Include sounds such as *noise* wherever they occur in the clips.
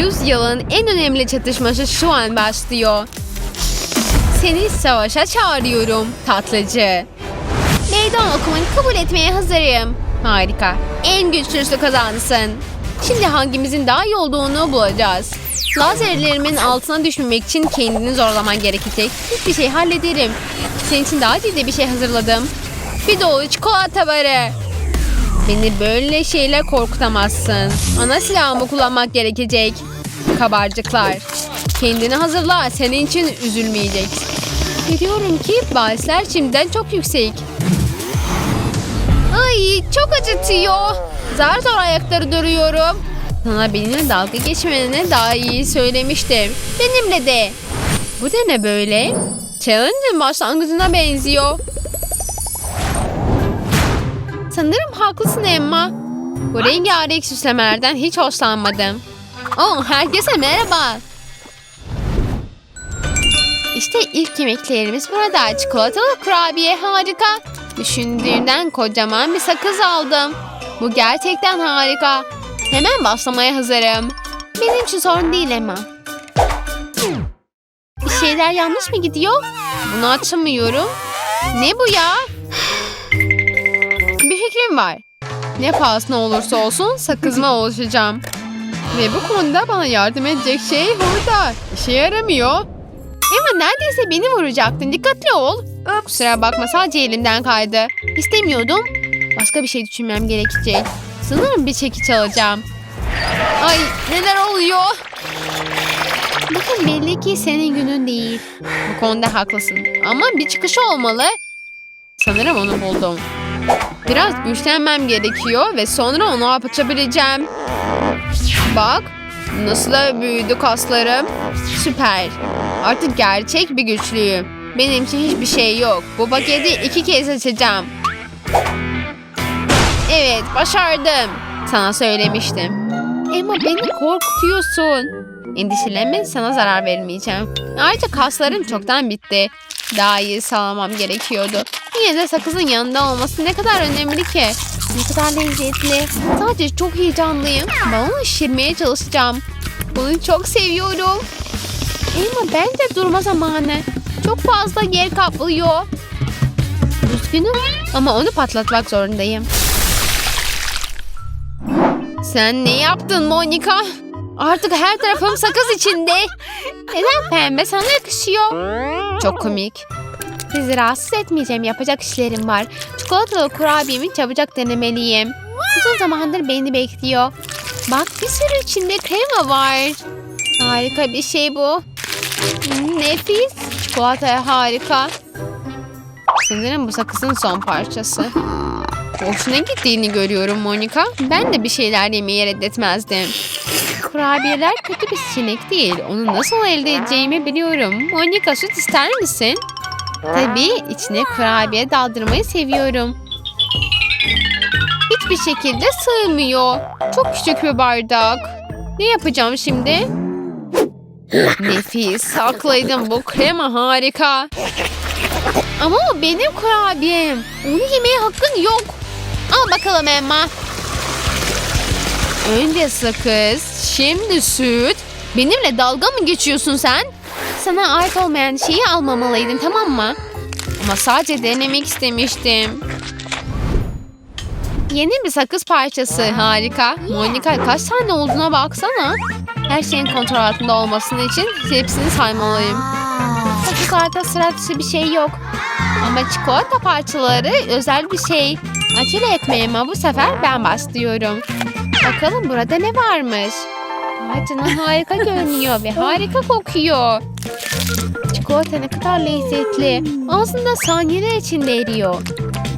Yüzyılın en önemli çatışması şu an başlıyor. Seni savaşa çağırıyorum tatlıcı. Meydan okumanı kabul etmeye hazırım. Harika. En güçlüsü kazansın. Şimdi hangimizin daha iyi olduğunu bulacağız. Lazerlerimin altına düşmemek için kendini zorlaman gerekecek. Hiçbir şey hallederim. Senin için daha ciddi bir şey hazırladım. Bir dolu çikolata barı. Beni böyle şeyle korkutamazsın. Ana silahımı kullanmak gerekecek. Kabarcıklar. Kendini hazırla. Senin için üzülmeyeceksin. Biliyorum ki bahisler şimdiden çok yüksek. Ay çok acıtıyor. Zar zor ayakları duruyorum. Sana benimle dalga geçmeni daha iyi söylemiştim. Benimle de. Bu da ne böyle? Challenge'ın başlangıcına benziyor. Sanırım haklısın Emma. Bu rengarenk süslemelerden hiç hoşlanmadım. Oh, herkese merhaba. İşte ilk yemeklerimiz burada. Çikolatalı kurabiye harika. Düşündüğümden kocaman bir sakız aldım. Bu gerçekten harika. Hemen başlamaya hazırım. Benim için sorun değil Emma. Bir şeyler yanlış mı gidiyor? Bunu açamıyorum. Ne bu ya? Bir fikrim var. Ne pahasına olursa olsun sakızma oluşacağım. Ve bu konuda bana yardım edecek şey burada. İşe yaramıyor. Emma neredeyse beni vuracaktın. Dikkatli ol. Kusura bakma sadece elinden kaydı. İstemiyordum. Başka bir şey düşünmem gerekecek. Sanırım bir çekiç alacağım. Ay neler oluyor? Bakın belli ki senin günün değil. Bu konuda haklısın. Ama bir çıkışı olmalı. Sanırım onu buldum. Biraz güçlenmem gerekiyor ve sonra onu açabileceğim. Bak nasıl da büyüdü kaslarım. Süper. Artık gerçek bir güçlüyüm. Benim için hiçbir şey yok. Bu paketi iki kez açacağım. Evet başardım. Sana söylemiştim. Emma beni korkutuyorsun. Endişelenme sana zarar vermeyeceğim. Ayrıca kaslarım çoktan bitti. Daha iyi sağlamam gerekiyordu. Yine de sakızın yanında olması ne kadar önemli ki. Ne kadar lezzetli. Sadece çok heyecanlıyım. Ben onu şişirmeye çalışacağım. Bunu çok seviyorum. Emma bence durma zamanı. Çok fazla yer kaplıyor. Üzgünüm ama onu patlatmak zorundayım. Sen ne yaptın Monika? Artık her tarafım sakız içinde. Neden pembe sana yakışıyor? Çok komik. Sizi rahatsız etmeyeceğim. Yapacak işlerim var. Çikolatalı kurabiyemi çabucak denemeliyim. Uzun zamandır beni bekliyor. Bak bir sürü içinde krema var. Harika bir şey bu. Nefis. Çikolata harika. Sanırım bu sakızın son parçası. Hoşuna gittiğini görüyorum Monika. Ben de bir şeyler yemeyi reddetmezdim. Kurabiyeler kötü bir seçenek değil. Onu nasıl elde edeceğimi biliyorum. Monika süt ister misin? Tabii içine kurabiye daldırmayı seviyorum. Hiçbir şekilde sığmıyor. Çok küçük bir bardak. Ne yapacağım şimdi? Nefis. Haklıydım. Bu krema harika. Ama o benim kurabiyem. Onu yemeye hakkın yok. Al bakalım Emma. Önce sakız, şimdi süt. Benimle dalga mı geçiyorsun sen? Sana ait olmayan şeyi almamalıydın tamam mı? Ama sadece denemek istemiştim. Yeni bir sakız parçası harika. Monika kaç tane olduğuna baksana. Her şeyin kontrol altında olmasının için hepsini saymalıyım. Sakızlarda sıra dışı bir şey yok. Ama çikolata parçaları özel bir şey. Acele etme ama bu sefer ben başlıyorum. Bakalım burada ne varmış? Canım harika görünüyor ve harika kokuyor. Çikolata ne kadar lezzetli. Ağzında saniyeler içinde eriyor.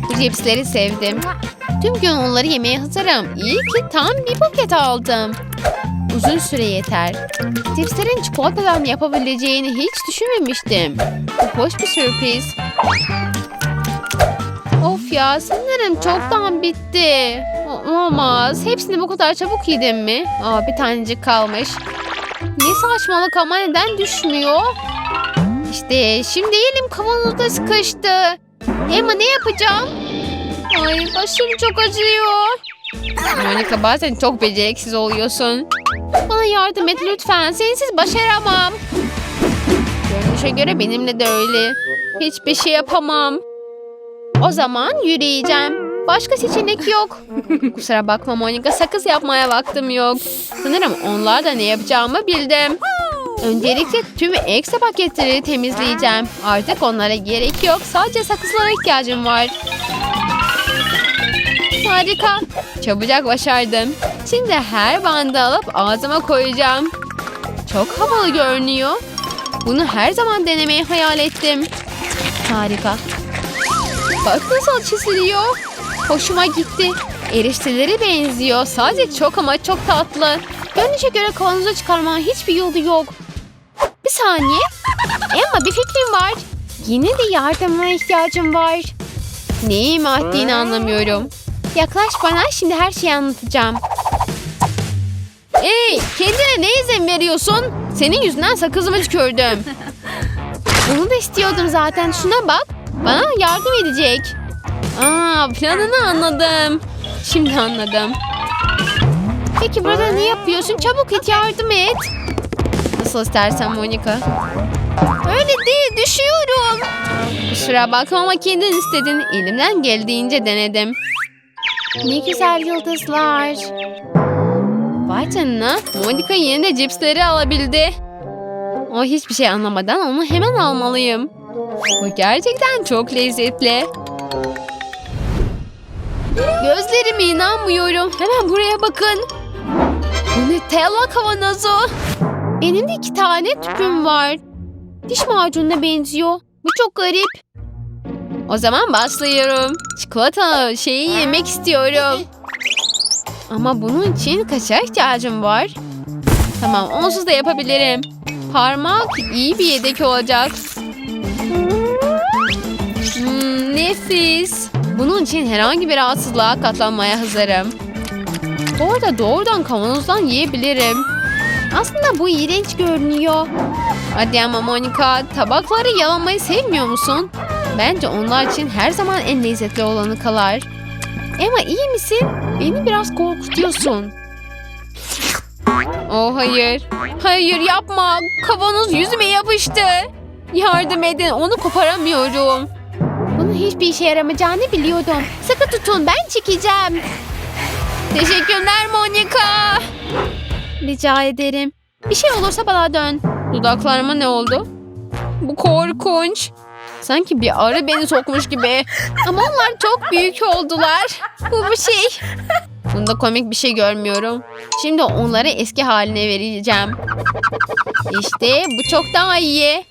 Bu cipsleri sevdim. Tüm gün onları yemeye hazırım. İyi ki tam bir paket aldım. Uzun süre yeter. Cipslerin çikolatadan yapabileceğini hiç düşünmemiştim. Bu hoş bir sürpriz. Of ya sanırım çoktan bitti. Olamaz. Hepsini bu kadar çabuk yedim mi? Aa bir tanecik kalmış. Ne saçmalık ama neden düşmüyor? İşte şimdi elim kavanozda sıkıştı. Emma ne yapacağım? Ay başım çok acıyor. Monica bazen çok beceriksiz oluyorsun. Bana yardım et lütfen. Sensiz başaramam. Görünüşe göre benimle de öyle. Hiçbir şey yapamam. O zaman yürüyeceğim. Başka seçenek yok. *laughs* Kusura bakma Monica sakız yapmaya vaktim yok. Sanırım onlar da ne yapacağımı bildim. Öncelikle tüm ekstra paketleri temizleyeceğim. Artık onlara gerek yok. Sadece sakızlara ihtiyacım var. Harika. Çabucak başardım. Şimdi her bandı alıp ağzıma koyacağım. Çok havalı görünüyor. Bunu her zaman denemeyi hayal ettim. Harika. Bak nasıl çiziliyor. Hoşuma gitti. Erişteleri benziyor. Sadece çok ama çok tatlı. Görünüşe göre kavanoza çıkarmanın hiçbir yolu yok. Bir saniye. Emma bir fikrim var. Yine de yardımına ihtiyacım var. Neyi ima ettiğini anlamıyorum. Yaklaş bana şimdi her şeyi anlatacağım. Hey kendine ne izin veriyorsun? Senin yüzünden sakızımı tükürdüm. Bunu da istiyordum zaten. Şuna bak. Bana yardım edecek. Aa, planını anladım. Şimdi anladım. Peki burada ne yapıyorsun? Çabuk git yardım et. Nasıl istersen Monica. Öyle değil düşüyorum. Kusura bakma ama kendin istedin. Elimden geldiğince denedim. Ne güzel yıldızlar. Vay canına. Monica yine de cipsleri alabildi. O hiçbir şey anlamadan onu hemen almalıyım. Bu gerçekten çok lezzetli. Gözlerime inanmıyorum. Hemen buraya bakın. Bu Nutella kavanozu. Benim de iki tane tüpüm var. Diş macununa benziyor. Bu çok garip. O zaman başlıyorum. Çikolata şeyi yemek istiyorum. Ama bunun için kaşığa ihtiyacım var. Tamam onsuz da yapabilirim. Parmak iyi bir yedek olacak. Hmm, nefis. Bunun için herhangi bir rahatsızlığa katlanmaya hazırım. Bu arada doğrudan kavanozdan yiyebilirim. Aslında bu iğrenç görünüyor. Hadi ama Monica tabakları yalamayı sevmiyor musun? Bence onlar için her zaman en lezzetli olanı kalar. Emma iyi misin? Beni biraz korkutuyorsun. Oh hayır. Hayır yapma. Kavanoz yüzüme yapıştı. Yardım edin onu koparamıyorum. Bunun hiçbir işe yaramayacağını biliyordum. Sıkı tutun ben çekeceğim. Teşekkürler Monica. Rica ederim. Bir şey olursa bana dön. Dudaklarıma ne oldu? Bu korkunç. Sanki bir arı beni sokmuş gibi. Ama onlar çok büyük oldular. Bu bir şey. Bunda komik bir şey görmüyorum. Şimdi onları eski haline vereceğim. İşte bu çok daha iyi.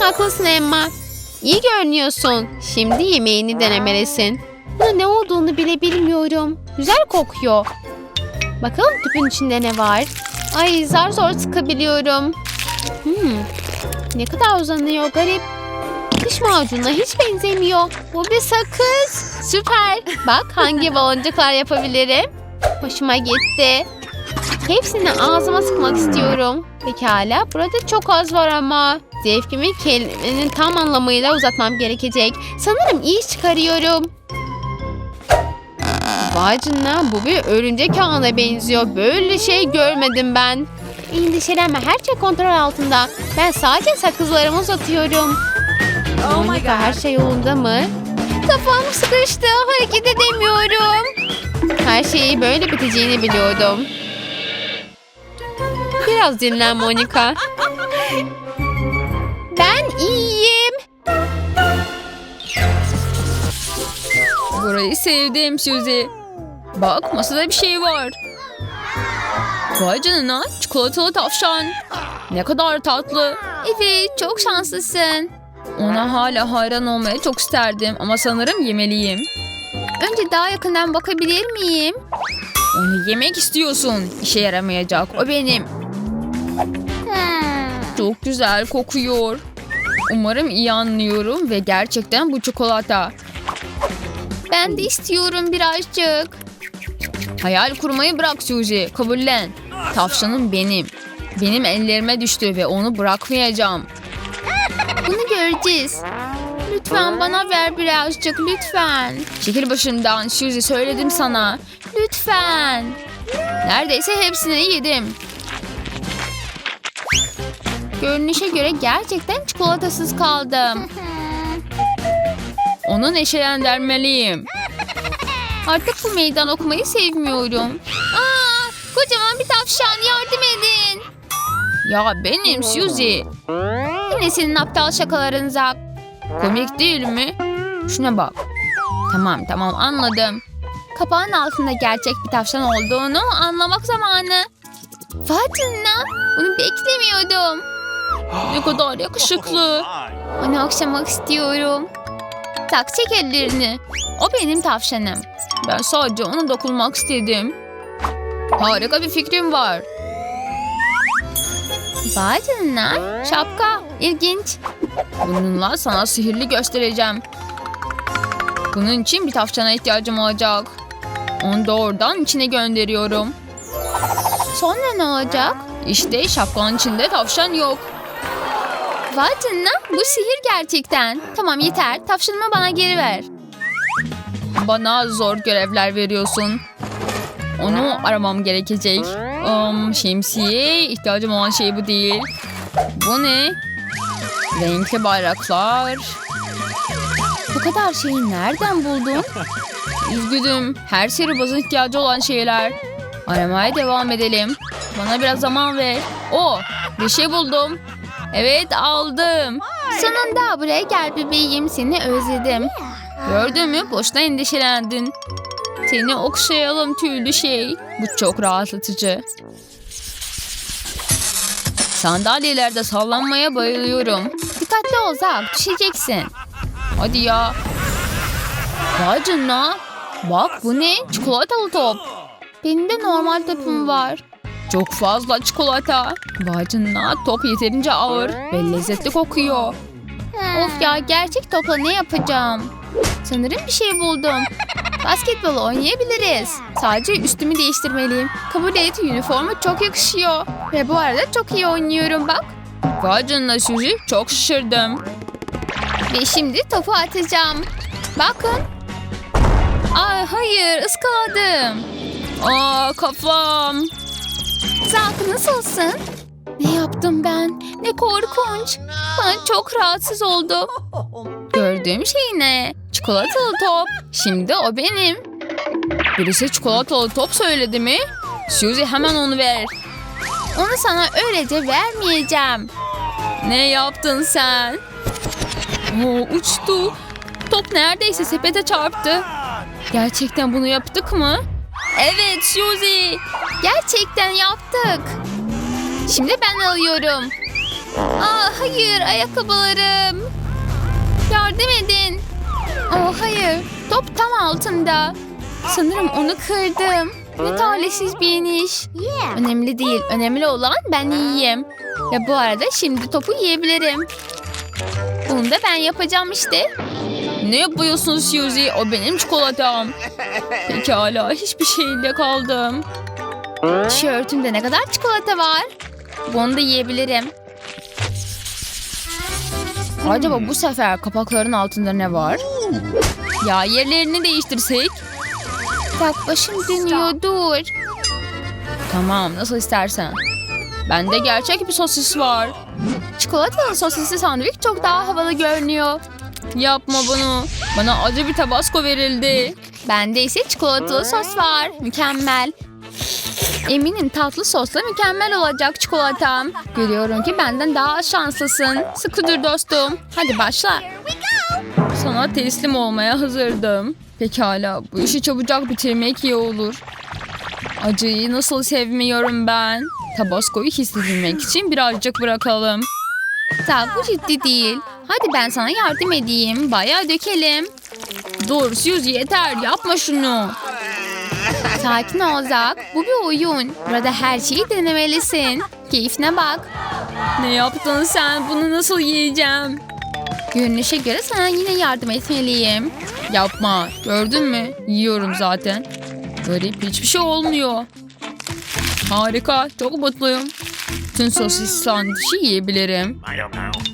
Haklısın Emma. İyi görünüyorsun. Şimdi yemeğini denemelisin. Buna ne olduğunu bile bilmiyorum. Güzel kokuyor. Bakalım tüpün içinde ne var? Ay zar zor sıkabiliyorum. Hmm, ne kadar uzanıyor garip. Diş macununa hiç benzemiyor. Bu bir sakız. Süper. Bak hangi *laughs* baloncuklar yapabilirim. Hoşuma gitti. Hepsini ağzıma sıkmak istiyorum. Pekala burada çok az var ama. Zevkimi kelimenin tam anlamıyla uzatmam gerekecek. Sanırım iyi iş çıkarıyorum. Vay canına bu bir örümcek ağına benziyor. Böyle şey görmedim ben. Endişelenme her şey kontrol altında. Ben sadece sakızlarımı uzatıyorum. Oh my Monica her god. şey yolunda mı? Kafam sıkıştı hareket edemiyorum. Her şeyi böyle biteceğini biliyordum. Biraz dinlen Monica. *laughs* Ben iyiyim. Burayı sevdim Suzy. Bak masada bir şey var. Vay canına çikolatalı tavşan. Ne kadar tatlı. Evet çok şanslısın. Ona hala hayran olmaya çok isterdim ama sanırım yemeliyim. Önce daha yakından bakabilir miyim? Onu yemek istiyorsun. İşe yaramayacak. O benim. Çok güzel kokuyor. Umarım iyi anlıyorum ve gerçekten bu çikolata. Ben de istiyorum birazcık. Hayal kurmayı bırak Suzy. Kabullen. Tavşanım benim. Benim ellerime düştü ve onu bırakmayacağım. Bunu göreceğiz. Lütfen bana ver birazcık lütfen. Çekil başından Suzy söyledim sana. Lütfen. Neredeyse hepsini yedim. Görünüşe göre gerçekten çikolatasız kaldım. *laughs* Onu neşelendirmeliyim. Artık bu meydan okumayı sevmiyorum. Aa, kocaman bir tavşan yardım edin. Ya benim Suzy. Yine senin aptal şakaların Zak. Komik değil mi? Şuna bak. Tamam tamam anladım. Kapağın altında gerçek bir tavşan olduğunu anlamak zamanı. Fatina bunu beklemiyordum. *gasps* Ne kadar yakışıklı. Onu okşamak istiyorum. Tak çek ellerini. O benim tavşanım. Ben sadece ona dokunmak istedim. Harika bir fikrim var. Vay canına. Şapka. İlginç. Bununla sana sihirli göstereceğim. Bunun için bir tavşana ihtiyacım olacak. Onu da oradan içine gönderiyorum. Sonra ne olacak? İşte şapkanın içinde tavşan yok. Vay canına bu sihir gerçekten. Tamam yeter tavşanımı bana geri ver. Bana zor görevler veriyorsun. Onu aramam gerekecek. Um, şemsiye ihtiyacım olan şey bu değil. Bu ne? Renkli bayraklar. Bu kadar şeyi nereden buldun? Üzgünüm. Her sihirbazın ihtiyacı olan şeyler. Aramaya devam edelim. Bana biraz zaman ver. O, bir şey buldum. Evet aldım. Sonunda buraya gel bebeğim. Seni özledim. Gördün mü? Boşuna endişelendin. Seni okşayalım tüylü şey. Bu çok rahatlatıcı. Sandalyelerde sallanmaya bayılıyorum. Dikkatli ol Zak, düşeceksin. Hadi ya. Vay canına. Bak bu ne? Çikolatalı top. Benim de normal topum var. Çok fazla çikolata. Canına top yeterince ağır ve lezzetli kokuyor. Of ya gerçek topla ne yapacağım? Sanırım bir şey buldum. Basketbol oynayabiliriz. Sadece üstümü değiştirmeliyim. Kabul et üniforma çok yakışıyor. Ve bu arada çok iyi oynuyorum bak. Canına Suzy çok şaşırdım. Ve şimdi topu atacağım. Bakın. Ay hayır ıskaladım. Aa kafam. Zak nasılsın? Ne yaptım ben? Ne korkunç. Ben çok rahatsız oldum. Gördüğüm şey ne? Çikolatalı top. Şimdi o benim. Birisi çikolatalı top söyledi mi? Suzy hemen onu ver. Onu sana öylece vermeyeceğim. Ne yaptın sen? Oo, uçtu. Top neredeyse sepete çarptı. Gerçekten bunu yaptık mı? Evet Suzy. Gerçekten yaptık. Şimdi ben alıyorum. Aa, hayır ayakkabılarım. Yardım edin. Oh hayır. Top tam altında. Sanırım onu kırdım. Ne talihsiz bir iniş. Önemli değil. Önemli olan ben iyiyim. Ve bu arada şimdi topu yiyebilirim. Bunu da ben yapacağım işte. Ne yapıyorsun Suzy? O benim çikolatam. *laughs* Pekala hiçbir şeyle kaldım. Tişörtümde ne kadar çikolata var? Bunu da yiyebilirim. Acaba bu sefer kapakların altında ne var? Ya yerlerini değiştirsek? Bak başım dönüyor dur. Tamam nasıl istersen. Bende gerçek bir sosis var. Çikolatalı sosisli sandviç çok daha havalı görünüyor. Yapma bunu. Bana acı bir tabasco verildi. Bende ise çikolatalı sos var. Mükemmel. Eminim tatlı sosla mükemmel olacak çikolatam. Görüyorum ki benden daha şanslısın. Sıkı dur dostum. Hadi başla. Sana teslim olmaya hazırdım. Pekala bu işi çabucak bitirmek iyi olur. Acıyı nasıl sevmiyorum ben. Tabasco'yu hissedilmek için birazcık bırakalım. Tak bu ciddi değil. Hadi ben sana yardım edeyim. Bayağı dökelim. Dur Suzy yeter yapma şunu. Sakin ol Zak. Bu bir oyun. Burada her şeyi denemelisin. Keyfine bak. Ne yaptın sen? Bunu nasıl yiyeceğim? Görünüşe göre sana yine yardım etmeliyim. Yapma. Gördün mü? Yiyorum zaten. Garip hiçbir şey olmuyor. Harika. Çok mutluyum. Tüm sosis sandviçi yiyebilirim.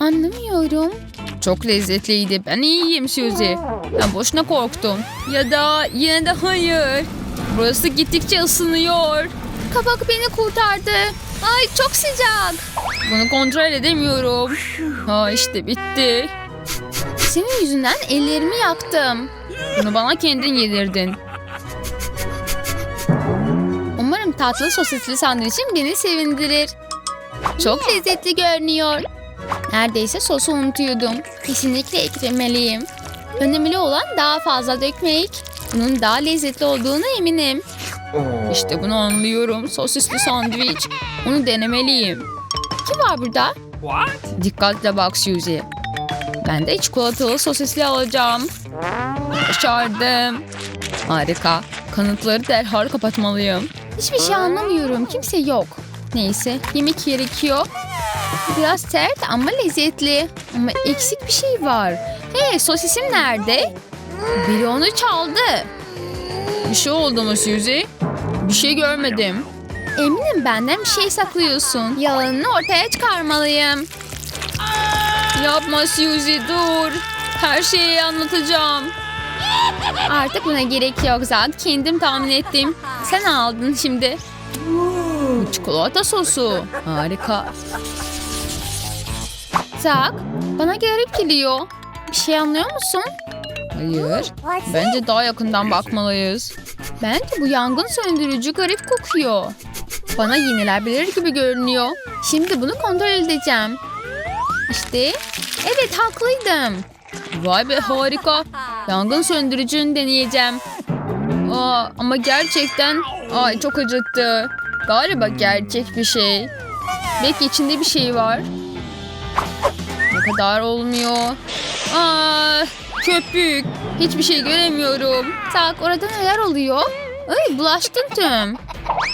Anlamıyorum. Çok lezzetliydi. Ben iyiyim Suzy. Ben boşuna korktum. Ya da yine de hayır. Burası gittikçe ısınıyor. Kabak beni kurtardı. Ay çok sıcak. Bunu kontrol edemiyorum. Ha işte bitti. Senin yüzünden ellerimi yaktım. Bunu bana kendin yedirdin. Tatlı sosisli sandviçim beni sevindirir. Çok lezzetli görünüyor. Neredeyse sosu unutuyordum. Kesinlikle eklemeliyim. Önemli olan daha fazla dökmek. Bunun daha lezzetli olduğuna eminim. İşte bunu anlıyorum. Sosisli sandviç. Onu denemeliyim. Kim var burada? Dikkatle bak Suzy. Ben de çikolatalı sosisli alacağım. Başardım. Harika. Kanıtları derhal kapatmalıyım. Hiçbir şey anlamıyorum. Kimse yok. Neyse yemek gerekiyor. Biraz sert ama lezzetli. Ama eksik bir şey var. Hey sosisim nerede? Biri onu çaldı. Bir şey oldu mu Suzy? Bir şey görmedim. Eminim benden bir şey saklıyorsun. Yalanını ortaya çıkarmalıyım. Yapma Suzy dur. Her şeyi anlatacağım. Artık buna gerek yok zaten kendim tahmin ettim. Sen aldın şimdi. Çikolata sosu. Harika. Zak, bana garip geliyor. Bir şey anlıyor musun? Hayır. Bence daha yakından bakmalıyız. Bence bu yangın söndürücü garip kokuyor. Bana yenilebilir gibi görünüyor. Şimdi bunu kontrol edeceğim. İşte, evet haklıydım. Vay be harika. Yangın söndürücünü deneyeceğim. Aa, ama gerçekten ay çok acıttı. Galiba gerçek bir şey. Belki içinde bir şey var. Ne kadar olmuyor. Aa, köpük. Hiçbir şey göremiyorum. Tak orada neler oluyor? Ay bulaştın tüm.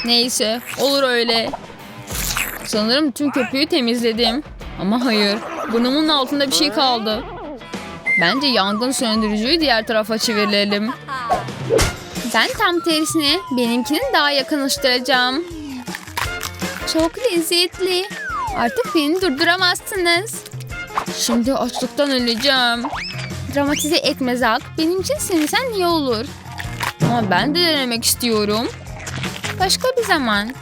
Neyse olur öyle. Sanırım tüm köpüğü temizledim. Ama hayır. Burnumun altında bir şey kaldı. Bence yangın söndürücüyü diğer tarafa çevirelim. Ben tam tersine benimkini daha yakınlaştıracağım. Çok lezzetli. Artık beni durduramazsınız. Şimdi açlıktan öleceğim. Dramatize etme Zak. Benim için sevsen iyi olur. Ama ben de denemek istiyorum. Başka bir zaman.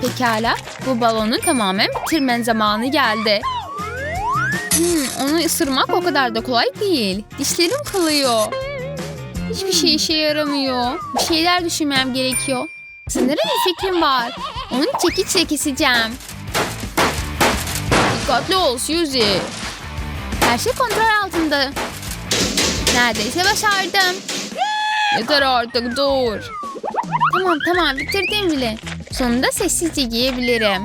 Pekala. Bu balonu tamamen bitirmen zamanı geldi. Hmm, onu ısırmak o kadar da kolay değil. Dişlerim kalıyor. Hiçbir şey işe yaramıyor. Bir şeyler düşünmem gerekiyor. Sanırım bir fikrim var. Onu çekiçle keseceğim. Dikkatli ol Suzy. Her şey kontrol altında. Neredeyse başardım. Yeter artık dur. Tamam tamam bitirdim bile. Sonunda sessizce yiyebilirim.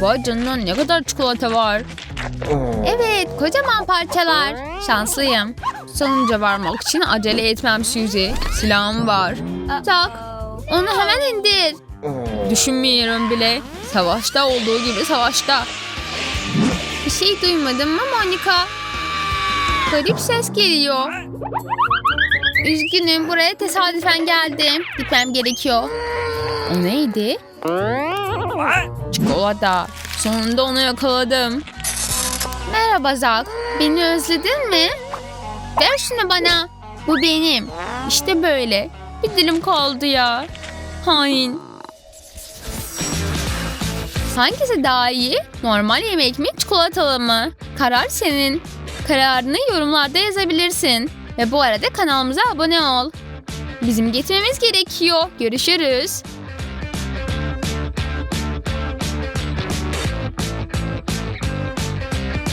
Vay canına ne kadar çikolata var. Evet kocaman parçalar. Şanslıyım. Sonuca varmak için acele etmem Suzy. Silahım var. Tak. Onu hemen indir. Düşünmüyorum bile. Savaşta olduğu gibi savaşta. Bir şey duymadın mı Monika? Garip ses geliyor. Üzgünüm buraya tesadüfen geldim. Gitmem gerekiyor. O neydi? Çikolata. Sonunda onu yakaladım. Merhaba Zak. Beni özledin mi? Ver şunu bana. Bu benim. İşte böyle. Bir dilim kaldı ya. Hain. Hangisi daha iyi? Normal yemek mi, çikolatalı mı? Karar senin. Kararını yorumlarda yazabilirsin. Ve bu arada kanalımıza abone ol. Bizim gitmemiz gerekiyor. Görüşürüz.